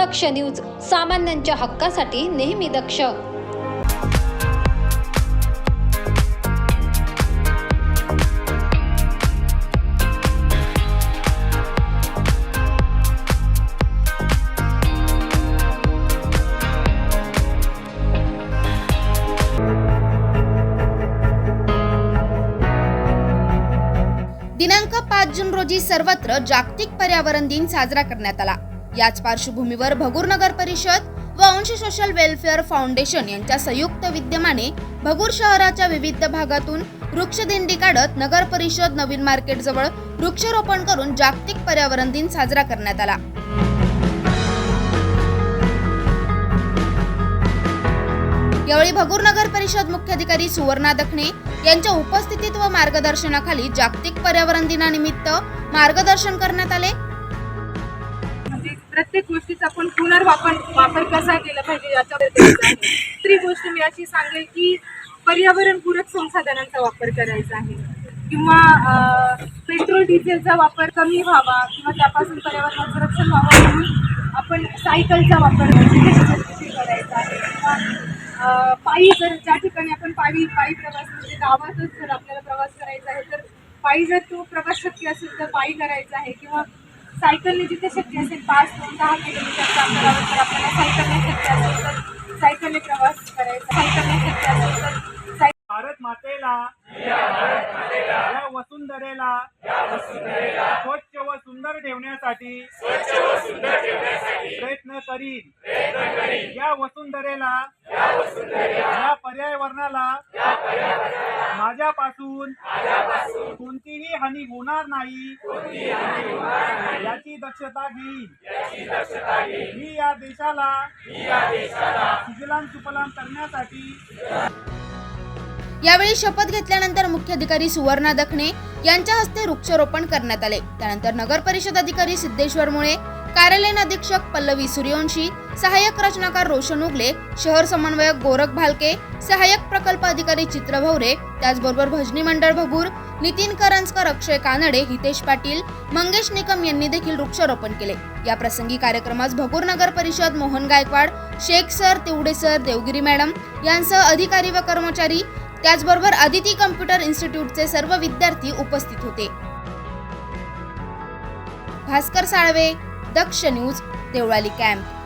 दक्ष news सामान्यांच्या हक्कासाठी नेहमी दक्ष. दिनांक पाच जून रोजी सर्वत्र जागतिक पर्यावरण दिन साजरा करण्यात आला. याच पार्श्वभूमीवर भगूर नगर परिषद व अंश सोशल वेलफेअर फाउंडेशन यांच्या संयुक्त विद्यमाने भगूर शहराच्या विविध भागातून वृक्षदिंडी काढत नगर परिषद नवीन मार्केट जवळ वृक्षारोपण करून जागतिक पर्यावरण दिन साजरा करण्यात आला. यावेळी भगूर नगर परिषद मुख्याधिकारी सुवर्णा दखणे यांच्या उपस्थितीत व मार्गदर्शनाखाली जागतिक पर्यावरण दिनानिमित्त मार्गदर्शन करण्यात आले. प्रत्येक गोष्टीचा आपण पुनर्वापर वापर कसा केला पाहिजे याच्यावर दुसरी गोष्ट मी अशी सांगेल की पर्यावरणपूरक संसाधनांचा वापर करायचा आहे. किंवा पेट्रोल डिझेलचा वापर कमी व्हावा किंवा त्यापासून पर्यावरणाचं रक्षण व्हावं म्हणून आपण सायकलचा वापर करायचा आहे. किंवा पायी जर ज्या ठिकाणी आपण पायी पायी प्रवास म्हणजे गावातच जर आपल्याला प्रवास करायचा आहे तर पायी जर तो प्रवास शक्य असेल तर पायी करायचा आहे किंवा सायकलने जिथे शक्य असेल पाच ते दहा किलोमीटरच्या अंतरावर जर आपल्याला सायकलने शक्य असेल तर सायकलने प्रवास करायचा. सायकलने शक्य असेल तर सायकल भारत मातेला या वसुंधरेला स्वच्छ व सुंदर ठेवण्यासाठी प्रयत्न करीन. या वसुंधरेला या पर्यावरणाला माझ्यापासून कोणतीही हानी होणार नाही. याची दक्षता घेईल मी या देशाला सुजलाम सुफलाम करण्यासाठी यावेळी शपथ घेतल्यानंतर मुख्याधिकारी सुवर्णा दखणे यांच्या हस्ते वृक्षारोपण करण्यात आले. त्यानंतर नगर परिषद अधिकारी सिद्धेश्वर मुळे कार्यालयीन अधीक्षक पल्लवी सूर्यवंशी सहाय्यक रचनाकार रोशन उगले शहर समन्वयक गोरख भालके सहाय्यक प्रकल्प अधिकारी चित्र भवरे त्याचबरोबर भजनी मंडळ भगूर नितीन करंजकर अक्षय कानडे हितेश पाटील मंगेश निकम यांनी देखील वृक्षारोपण केले. या प्रसंगी कार्यक्रमास भगूर नगर परिषद Mohan Gaikwad Shaikh sir Tevade sir Devgiri madam यांसह अधिकारी व कर्मचारी त्याचबरोबर अदिती कम्प्युटर इन्स्टिट्यूटचे सर्व विद्यार्थी उपस्थित होते. Bhaskar Salve Daksh news Deolali camp.